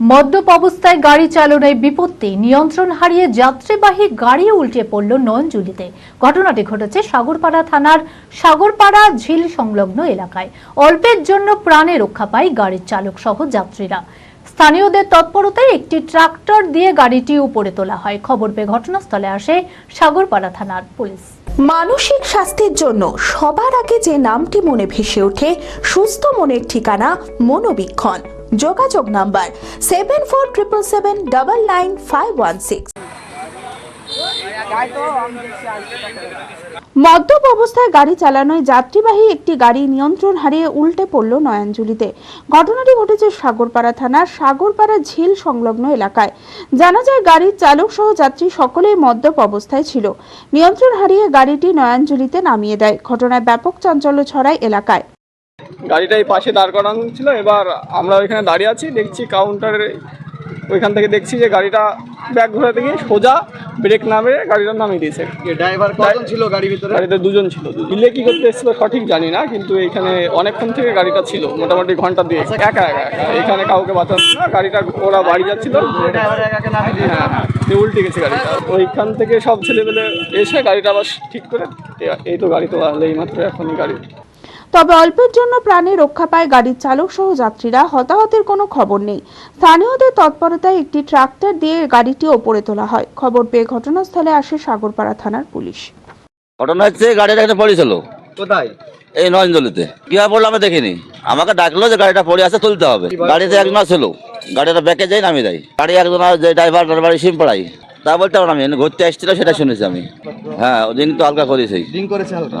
মদ্যপ অবস্থায় গাড়ি চালনায় বিপত্তি, নিয়ন্ত্রণ হারিয়ে যাত্রীবাহী গাড়ি উল্টে পড়ল নয়নজুলিতে। ঘটনাটি ঘটেছে সাগরপাড়া থানার সাগরপাড়া ঝিল সংলগ্ন এলাকায়। অল্পের জন্য প্রাণে রক্ষা পায় গাড়ির চালক সহ যাত্রীরা। স্থানীয়দের তৎপরতায় একটি ট্রাক্টর দিয়ে গাড়িটি উপরে তোলা হয়। খবর পেয়ে ঘটনাস্থলে আসে সাগরপাড়া থানার পুলিশ। মানসিক স্বাস্থ্যের জন্য সবার আগে যে নামটি মনে ভেসে ওঠে, সুস্থ মনের ঠিকানা মনোবীক্ষণ। যোগাযোগ number seven four triple seven double nine five one six. মদ্যপ অবস্থায় গাড়ি চালানোয় যাত্রীবাহী একটি গাড়ি নিয়ন্ত্রণ হারিয়ে উল্টে পড়ল নয়াঞ্জলিতে। ঘটনাটি ঘটেছে সাগরপাড়া থানার সাগরপাড়া ঝিল সংলগ্ন এলাকায়। জানা যায়, গাড়ির চালক সহ যাত্রী সকলেই মদ্যপ অবস্থায় ছিল। নিয়ন্ত্রণ হারিয়ে গাড়িটি নয়াঞ্জলিতে নামিয়ে দেয়। ঘটনায় ব্যাপক চাঞ্চল্য ছড়ায় এলাকায়। গাড়িটা এই পাশে দাঁড় করানো ছিল এবার আমরা ওইখানে দাঁড়িয়ে আছি দেখছি কাউন্টারে ওইখান থেকে দেখছি যে গাড়িটা ব্যাগ ঘোরাতে গিয়ে সোজা ব্রেক না মেরে গাড়িটা নামিয়ে দিয়েছে। ড্রাইভার কজন ছিল গাড়ির ভিতরে? গাড়িতে দুজন ছিল। দিলে কি করতে এসেছিল সঠিক জানি না কিন্তু এখানে অনেকক্ষণ থেকে গাড়িটা ছিল মোটামুটি ঘণ্টা দিয়ে একা একা একা। এখানে কাউকে বাঁচাচ্ছে না গাড়িটা ওরা বাড়ি যাচ্ছিল। দিয়ে হ্যাঁ উল্টে গেছে গাড়িটা। ওইখান থেকে সব ছেলেপেলে এসে গাড়িটা আবার ঠিক করে এই তো গাড়ি তো আসলে এইমাত্র এখনই গাড়ি। তবে অল্পের জন্য প্রাণে রক্ষা পায় গাড়ির চালক সহ যাত্রীরা হতাহতের কোনো খবর নেই। স্থানীয়দের তৎপরতায় একটি ট্রাক্টর দিয়ে গাড়িটি ওপরে তোলা হয়। খবর পেয়ে ঘটনাস্থলে আসে সাগরপাড়া থানার পুলিশ। ঘটনা হচ্ছে গাড়িটা এখানে পড়েছিল কোথায়? এই নয়নজলিতে। কীভাবে পড়ল আমি দেখিনি। আমাকে ডাকলো যে গাড়িটা পড়ে আছে তুলতে হবে। গাড়িতে একজন ছিল গাড়িটা ব্যাকে যাই নামিয়ে দেয়। গাড়ি একজন যে ড্রাইভার বাড়ি সিম পড়াই তা বলতে পারলাম আমি ঘুরতে আসছিল সেটা শুনেছি আমি। হ্যাঁ ওদিন তো হালকা করেছি ড্রিঙ্ক করেছে হালকা।